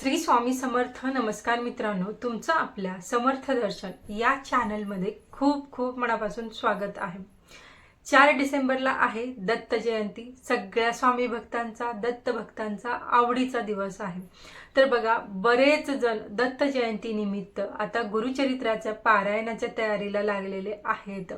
श्री स्वामी समर्थ नमस्कार मित्रांनो तुमचं आपल्या समर्थ दर्शन या चॅनलमध्ये खूप खूप मनापासून स्वागत आहे. चार डिसेंबरला आहे दत्त जयंती. सगळ्या स्वामी भक्तांचा दत्त भक्तांचा आवडीचा दिवस आहे. तर बघा बरेच जण दत्त जयंती निमित्त आता गुरुचरित्राच्या पारायणाच्या तयारीला लागलेले आहेत.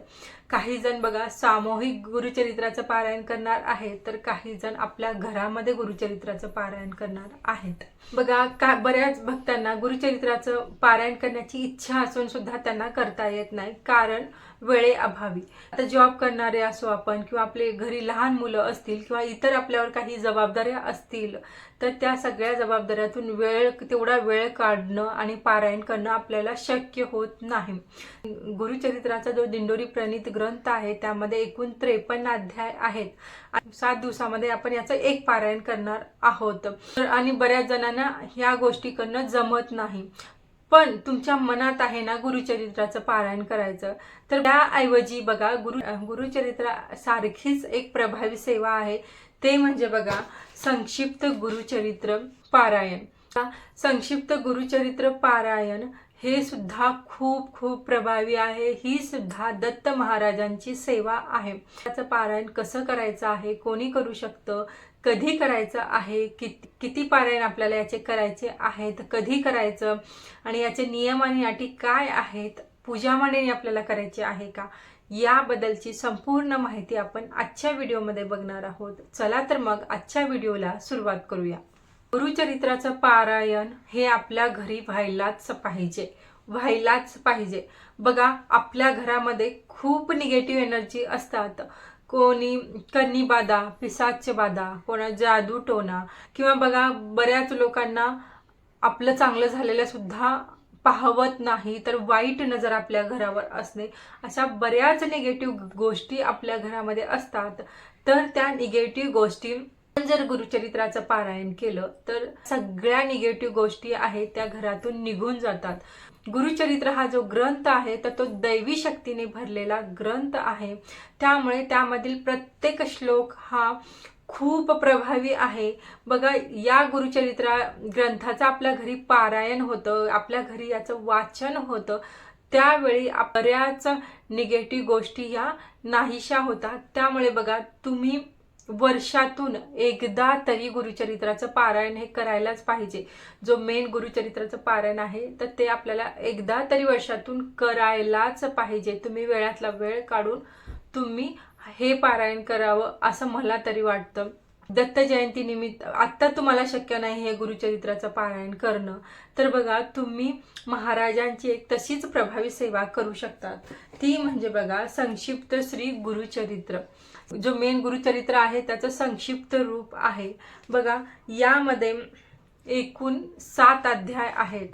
काही जण बघा सामूहिक गुरुचरित्राचं पारायण करणार आहेत तर काही जण आपल्या घरामध्ये गुरुचरित्राचं पारायण करणार आहेत. बघा का बऱ्याच भक्तांना गुरुचरित्राचं पारायण करण्याची इच्छा असून सुद्धा त्यांना करता येत नाही. कारण वेळेअभावी आता जॉब करणारे असो आपण किंवा आपले घरी लहान मुलं असतील किंवा इतर आपल्यावर काही जबाबदाऱ्या असतील तर त्या सगळ्या जबाबदाऱ्यातून वेळ तेवढा वेळ काढणं आणि पारायण करणं आपल्याला शक्य होत नाही. गुरुचरित्राचा जो दिंडोरी प्रणित ग्रंथ आहे त्यामध्ये एकूण त्रेपन्न अध्याय आहेत. सात दिवसामध्ये आपण याचं एक पारायण करणार आहोत. तर आणि बऱ्याच जणांना ह्या गोष्टी करणं जमत नाही. पण तुमच्या मनात आहे ना गुरुचरित्राचं पारायण करायचं तर त्याऐवजी बघा गुरु गुरुचरित्रा सारखीच एक प्रभावी सेवा आहे. ते म्हणजे बघा संक्षिप्त गुरुचरित्र पारायण. संक्षिप्त गुरुचरित्र पारायण हे सुद्धा खूप खूप प्रभावी आहे. ही सुद्धा दत्त महाराजांची सेवा आहे. त्याचं पारायण कसं करायचं आहे? कोणी करू शकतं? कधी करायचं आहे? किती किती पारायण आपल्याला याचे करायचे आहेत? कधी करायचं? आणि याचे नियम आणि अटी काय आहेत? पूजा मांडणी आपल्याला करायची आहे का? याबद्दलची संपूर्ण माहिती आपण आजच्या व्हिडिओमध्ये बघणार आहोत. चला तर मग आजच्या व्हिडिओला सुरुवात करूया. गुरुचरित्राचं पारायण हे आपल्या घरी व्हायलाच पाहिजे. व्हायलाच पाहिजे. बघा आपल्या घरामध्ये खूप निगेटिव्ह एनर्जी असतात. कोणी कन्नी बाधा पिसाच बाधा कोणा जादू टोना किंवा बघा बऱ्याच लोकांना आपलं चांगलं झालेलं सुद्धा पाहवत नाही तर वाईट नजर आपल्या घरावर असणे. अशा बऱ्याच निगेटिव्ह गोष्टी आपल्या घरामध्ये असतात. तर त्या निगेटिव्ह गोष्टी जर गुरुचरित्राचं पारायण केलं तर सगळ्या निगेटिव्ह गोष्टी आहेत त्या घरातून निघून जातात. गुरुचरित्र हा जो ग्रंथ आहे तर तो दैवी शक्तीने भरलेला ग्रंथ आहे. त्यामुळे त्यामधील प्रत्येक श्लोक हा खूप प्रभावी आहे. बघा या गुरुचरित्रा ग्रंथाचं आपल्या घरी पारायण होतं आपल्या घरी याचं वाचन होतं. त्यावेळी बऱ्याच निगेटिव्ह गोष्टी या नाहीशा होतात. त्यामुळे बघा तुम्ही वर्षातून एकदा तरी गुरुचरित्राचं पारायण हे करायलाच पाहिजे. जो मेन गुरुचरित्राचं पारायण आहे तर ते आपल्याला एकदा तरी वर्षातून करायलाच पाहिजे. तुम्ही वेळातला वेळ काढून तुम्ही हे पारायण करावं असं मला तरी वाटतं. दत्त जयंती निमित्त आत्ता तुम्हाला शक्य नाही हे गुरुचरित्राचं पारायण करणं. तर बघा तुम्ही महाराजांची एक तशीच प्रभावी सेवा करू शकतात. ती म्हणजे बघा संक्षिप्त श्री गुरुचरित्र. जो मेन गुरुचरित्र आहे त्याचं संक्षिप्त रूप आहे. बघा यामध्ये एकूण सात अध्याय आहेत.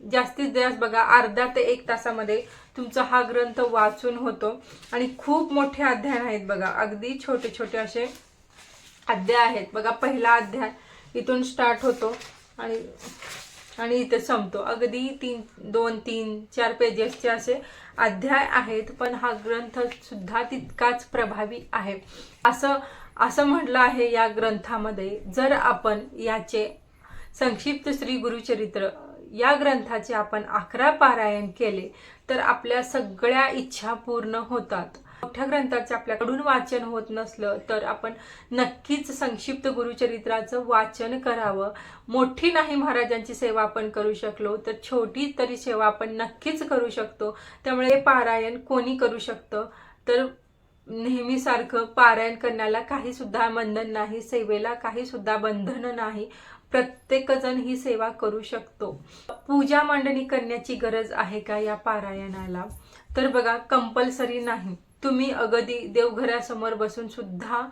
जास्तीत जास्त बघा अर्धा ते एक तासामध्ये तुमचा हा ग्रंथ वाचून होतो. आणि खूप मोठे अध्याय आहेत बघा. अगदी छोटे छोटे असे अध्याय आहेत. बघा पहिला अध्याय इथून स्टार्ट होतो आणि आणि इथे संपतो. अगदी तीन दोन तीन चार पेजेसचे असे अध्याय आहेत पण हा ग्रंथ सुद्धा तितकाच प्रभावी आहे. असं असं म्हटलं आहे या ग्रंथामध्ये जर आपण याचे संक्षिप्त श्री गुरुचरित्र या ग्रंथाचे आपण अकरा पारायण केले तर आपल्या सगळ्या इच्छा पूर्ण होतात. मोठ्या ग्रंथाचे आपल्याकडून वाचन होत नसलं तर आपण नक्कीच संक्षिप्त गुरुचरित्राचं वाचन करावं. मोठी नाही महाराजांची सेवा आपण करू शकलो तर छोटी तरी सेवा आपण नक्कीच करू शकतो. त्यामुळे हे पारायण कोणी करू शकतं? तर नेहमीसारखं पारायण करण्याला काही सुद्धा बंधन नाही सेवेला काही सुद्धा बंधन नाही. प्रत्येकजण ही सेवा करू शकतो. पूजा मांडणी करण्याची गरज आहे का या पारायणाला? तर बघा कंपल्सरी नाही. तुम्ही अगदी देवघरासमोर बसून सुद्धा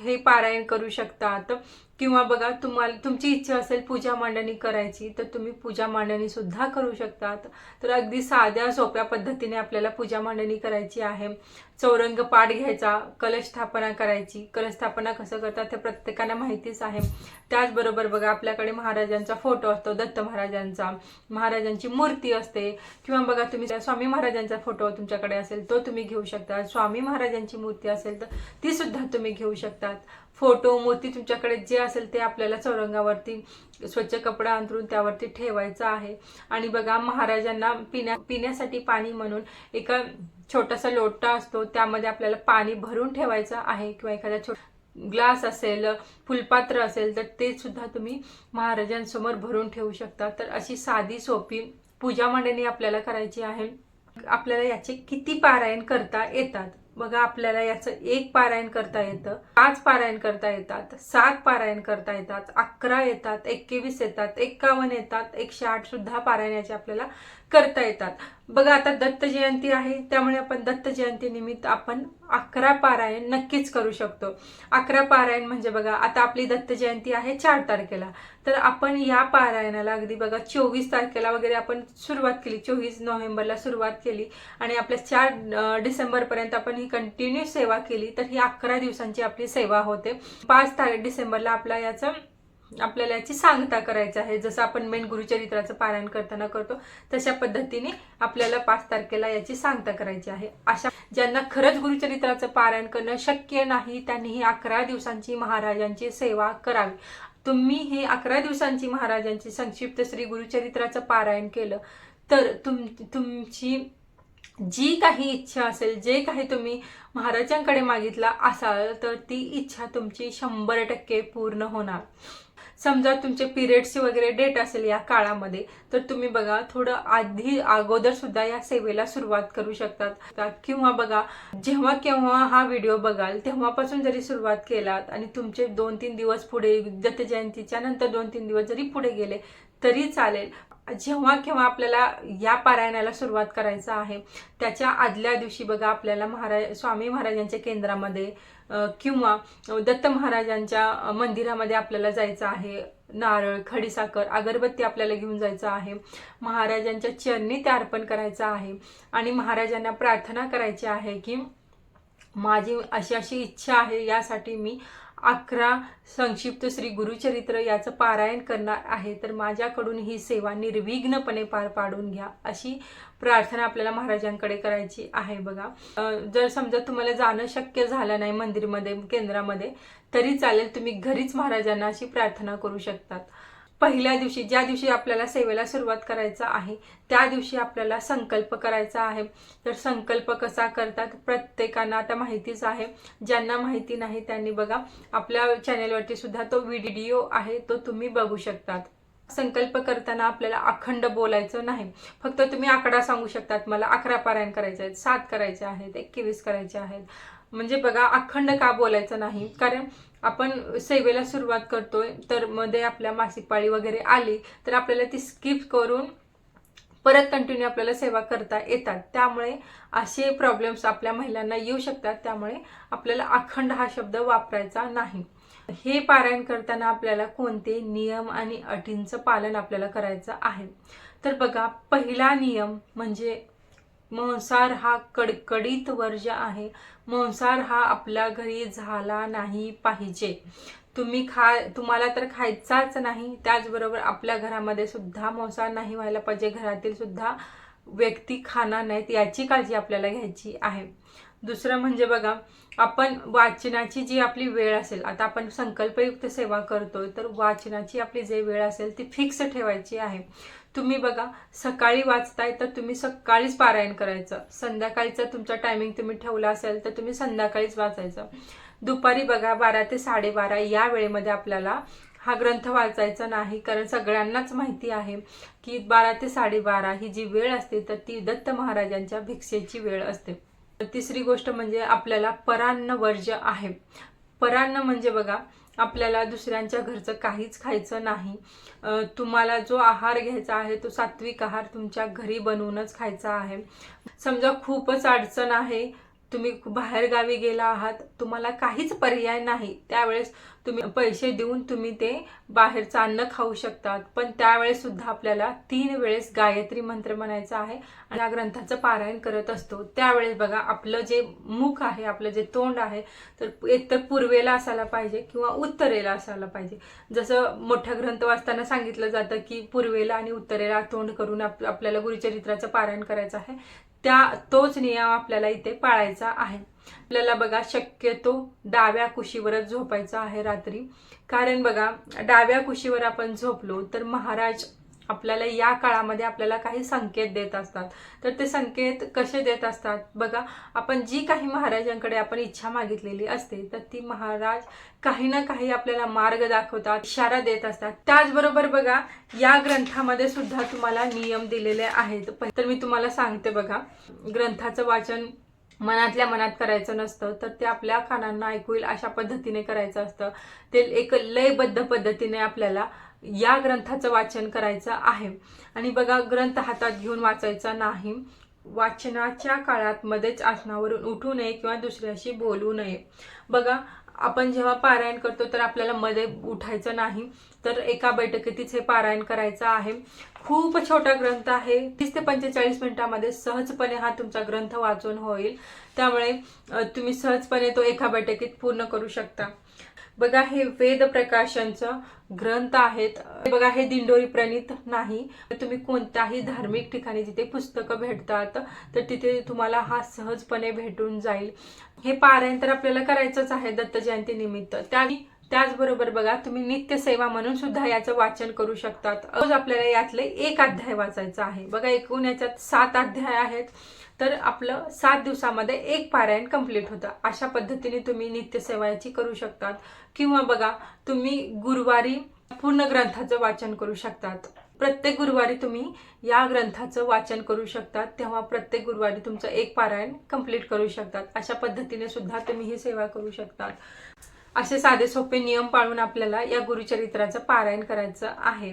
हे पारायण करू शकतात. किंवा बघा तुम्हाला तुमची इच्छा असेल पूजा मांडणी करायची तर तुम्ही पूजा मांडणी सुद्धा करू शकतात. तर अगदी साध्या सोप्या पद्धतीने आपल्याला पूजा मांडणी करायची आहे. चौरंग पाठ घ्यायचा कलश स्थापना करायची. कलश स्थापना कसं करतात हे प्रत्येकाला माहितीच आहे. त्याचबरोबर बघा आपल्याकडे महाराजांचा फोटो असतो दत्त महाराजांचा. महाराजांची मूर्ती असते. किंवा बघा तुम्ही स्वामी महाराजांचा फोटो तुमच्याकडे असेल तो तुम्ही घेऊ शकता. स्वामी महाराजांची मूर्ती असेल तर ती सुद्धा तुम्ही घेऊ शकतात. फोटो मूर्ती तुमच्याकडे जे असेल ते आपल्याला चौरंगावरती स्वच्छ कपडा अंतरून त्यावरती ठेवायचं आहे. आणि बघा महाराजांना पिण्या पिण्यासाठी पाणी म्हणून एका छोटासा लोटा असतो त्यामध्ये आपल्याला पाणी भरून ठेवायचं आहे किंवा एखादा छोट ग्लास असेल फुलपात्र असेल तर ते सुद्धा तुम्ही महाराजांसमोर भरून ठेवू शकता. तर अशी साधी सोपी पूजा मांडणी आपल्याला करायची आहे. आपल्याला याचे किती पारायण करता येतात? बघा आपल्याला याचं एक पारायण करता येतं पाच पारायण करता येतात सात पारायण करता येतात अकरा येतात एकवीस येतात एक्कावन्न येतात एकशे आठ सुद्धा पारायणाचे आपल्याला करता येतात. बघा आता दत्त जयंती आहे त्यामुळे आपण दत्त जयंतीनिमित्त आपण अकरा पारायण नक्कीच करू शकतो. अकरा पारायण म्हणजे बघा आता आपली दत्त जयंती आहे चार तारखेला. तर आपण या पारायणाला अगदी बघा चोवीस तारखेला वगैरे आपण सुरुवात केली. चोवीस नोव्हेंबरला सुरुवात केली आणि आपल्या चार डिसेंबरपर्यंत आपण ही कंटिन्यू सेवा केली. तर ही अकरा दिवसांची आपली सेवा होते. पाच तारीख डिसेंबरला आपला याचं आपल्याला याची सांगता करायची आहे. जसं आपण मेन गुरुचरित्राचं पारायण करताना करतो तशा पद्धतीने आपल्याला पाच तारखेला याची सांगता करायची आहे. अशा ज्यांना खरंच गुरुचरित्राचं पारायण करणं शक्य नाही त्यांनी ही अकरा दिवसांची महाराजांची सेवा करावी. तुम्ही हे अकरा दिवसांची महाराजांची संक्षिप्त श्री गुरुचरित्राचं पारायण केलं तर तुम तुमची जी काही इच्छा असेल जे काही तुम्ही महाराजांकडे मागितला असाल तर ती इच्छा तुमची शंभर टक्के पूर्ण होणार. समजा तुमचे पिरियड्सची वगैरे डेट असेल या काळामध्ये तर तुम्ही बघा थोडं आधी अगोदर सुद्धा या सेवेला सुरुवात करू शकतात. किंवा बघा जेव्हा केव्हा हा व्हिडिओ बघाल तेव्हापासून जरी सुरुवात केलात आणि तुमचे दोन तीन दिवस पुढे दत्त जयंतीच्या नंतर दोन तीन दिवस जरी पुढे गेले तरी चालेल. जेव्हा केव्हा आपल्याला या पारायणाला सुरुवात करायचं आहे त्याच्या आदल्या दिवशी बघा आपल्याला महाराज स्वामी महाराजांच्या केंद्रामध्ये किंवा दत्त महाराजांच्या मंदिरामध्ये आपल्याला जायचं आहे. नारळ खडीसाखर अगरबत्ती आपल्याला घेऊन जायचं आहे. महाराजांच्या चरणी ते अर्पण करायचं आहे. आणि महाराजांना प्रार्थना करायची आहे की माझी अशी अशी इच्छा आहे यासाठी मी अकरा संक्षिप्त श्री गुरुचरित्र याचं पारायण करणार आहे. तर माझ्याकडून ही सेवा निर्विघ्नपणे पार पाडून घ्या अशी प्रार्थना आपल्याला महाराजांकडे करायची आहे बघा. जर समजा तुम्हाला जाणं शक्य झालं नाही मंदिरमध्ये केंद्रामध्ये तरी चालेल तुम्ही घरीच महाराजांना अशी प्रार्थना करू शकतात. पहिल्या दिवशी ज्या दिवशी आपल्याला सेवेला सुरुवात करायचा आहे त्या दिवशी आपल्याला संकल्प करायचा आहे. तर संकल्प कसा करतात प्रत्येकांना आता माहितीच आहे. ज्यांना माहिती नाही त्यांनी बघा आपल्या चॅनेलवरती सुद्धा तो व्हिडिओ आहे तो तुम्ही बघू शकतात. संकल्प करताना आपल्याला अखंड बोलायचं नाही. फक्त तुम्ही आकडा सांगू शकतात मला अकरा पारायण करायचे आहेत सात करायचे आहेत एकवीस करायचे आहेत म्हणजे बघा अखंड का बोलायचं नाही? कारण आपण सेवेला सुरुवात करतोय तर मध्ये आपल्या मासिक पाळी वगैरे आली तर आपल्याला ती स्किप करून परत कंटिन्यू आपल्याला सेवा करता येतात. त्यामुळे असे प्रॉब्लेम्स आपल्या महिलांना येऊ शकतात. त्यामुळे आपल्याला अखंड हा शब्द वापरायचा नाही. हे पारायण करताना आपल्याला कोणते नियम आणि अटींचं पालन आपल्याला करायचं आहे? तर बघा पहिला नियम म्हणजे मांसार हा कडकडीत वर्ज आहे. मांसार हा आपल्या घरी झाला नाही पाहिजे. तुम्ही खा तुम्हाला तर खायचाच नाही. त्याचबरोबर आपल्या घरामध्ये सुद्धा मांसार नाही व्हायला पाहिजे. घरातील सुद्धा व्यक्ती खाणार नाहीत याची काळजी आपल्याला घ्यायची आहे. दुसरं म्हणजे बघा आपण वाचनाची जी आपली वेळ असेल आता आपण संकल्पयुक्त सेवा करतोय तर वाचनाची आपली जे वेळ असेल ती फिक्स ठेवायची आहे. तुम्ही बघा सकाळी वाचताय तर तुम्ही सकाळीच पारायण करायचं. संध्याकाळीचं तुमचा टायमिंग तुम्ही ठेवला असेल तर तुम्ही संध्याकाळीच वाचायचं. दुपारी बघा बारा ते साडेबारा या वेळेमध्ये आपल्याला हा ग्रंथ वाचायचा नाही कारण सगळ्यांनाच माहिती आहे की बारा ते साडेबारा ही जी वेळ असते तर ती दत्त महाराजांच्या भिक्षेची वेळ असते. तिसरी गोष्ट म्हणजे आपल्याला परान्न वर्ज्य आहे. परान्न म्हणजे बघा आपल्याला दुसऱ्यांच्या घरचं काहीच खायचं नाही. तुम्हाला जो आहार घ्यायचा आहे तो सात्विक आहार तुमच्या घरी बनवूनच खायचा आहे. समजा खूपच अडचण आहे तुम्ही बाहेर गावी गेला आहात तुम्हाला काहीच पर्याय नाही. त्यावेळेस तुम्ही पैसे देऊन तुम्ही ते बाहेरचं अन्न खाऊ शकतात. पण त्यावेळेस सुद्धा आपल्याला तीन वेळेस गायत्री मंत्र म्हणायचा आहे आणि या ग्रंथाचं पारायण करत असतो. त्यावेळेस बघा आपलं जे मुख आहे आपलं जे तोंड आहे तर एकतर पूर्वेला असायला पाहिजे किंवा उत्तरेला असायला पाहिजे. जसं मोठा ग्रंथ वाचताना सांगितलं जातं की पूर्वेला आणि उत्तरेला तोंड करून आप आपल्याला गुरुचरित्राचं पारायण करायचं आहे. त्या तोच नियम आपल्याला इथे पाळायचा आहे. आपल्याला बघा शक्यतो डाव्या कुशीवरच झोपायचं आहे रात्री. कारण बघा डाव्या कुशीवर आपण झोपलो तर महाराज आपल्याला या काळामध्ये आपल्याला काही संकेत देत असतात. तर ते संकेत कसे देत असतात? बघा आपण जी काही महाराजांकडे आपण इच्छा मागितलेली असते तर ती महाराज काही ना काही आपल्याला मार्ग दाखवतात इशारा देत असतात. त्याचबरोबर बघा या ग्रंथामध्ये सुद्धा तुम्हाला नियम दिलेले आहेत. पण- तर मी तुम्हाला सांगते बघा ग्रंथाचं वाचन मनातल्या मनात करायचं नसतं तर ते आपल्या कानांना ऐकू येईल अशा पद्धतीने करायचं असतं. ते एक लयबद्ध पद्धतीने आपल्याला या ग्रंथाचं वाचन करायचं आहे. आणि बघा ग्रंथ हातात घेऊन वाचायचा नाही. वाचनाच्या काळात मध्येच आसनावरून उठू नये किंवा दुसऱ्याशी बोलू नये. बघा आपण जेव्हा पारायण करतो तर आपल्याला मध्ये उठायचं नाही. तर एका बैठकीतच हे पारायण करायचं आहे. खूप छोटा ग्रंथ आहे. तीस ते पंचेचाळीस मिनिटामध्ये सहजपणे हा तुमचा ग्रंथ वाचून होईल. त्यामुळे तुम्ही सहजपणे तो एका बैठकीत पूर्ण करू शकता. बघा हे वेद प्रकाशनचं ग्रंथ आहेत. बघा हे दिंडोरी प्रणित नाही. तुम्ही कोणत्याही धार्मिक ठिकाणी जिथे पुस्तकं भेटतात तर तिथे तुम्हाला हा सहजपणे भेटून जाईल. हे पारायण तर आपल्याला करायचंच आहे दत्त जयंती निमित्त. त्या त्याचबरोबर बघा तुम्ही नित्यसेवा म्हणून सुद्धा याचं वाचन करू शकतात. रोज आपल्याला यातले एक अध्याय वाचायचा आहे. बघा एकूण याच्यात सात अध्याय आहेत. तर आपलं सात दिवसामध्ये एक पारायण कंप्लीट होतं. अशा पद्धतीने तुम्ही नित्यसेवा याची करू शकतात. किंवा बघा तुम्ही गुरुवारी पूर्ण ग्रंथाचं वाचन करू शकतात. प्रत्येक गुरुवारी तुम्ही या ग्रंथाचं वाचन करू शकतात. तेव्हा प्रत्येक गुरुवारी तुमचं एक पारायण कंप्लीट करू शकतात. अशा पद्धतीने सुद्धा तुम्ही ही सेवा करू शकतात. असे साधे सोपे नियम पाळून आपल्याला या गुरुचरित्राचं पारायण करायचं आहे.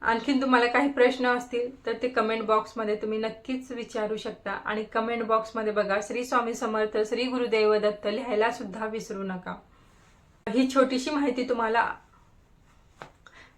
आणखीन तुम्हाला काही प्रश्न असतील तर ते कमेंट बॉक्समध्ये तुम्ही नक्कीच विचारू शकता. आणि कमेंट बॉक्समध्ये बघा श्री स्वामी समर्थ श्री गुरुदेव दत्त लिहायला सुद्धा विसरू नका. ही छोटीशी माहिती तुम्हाला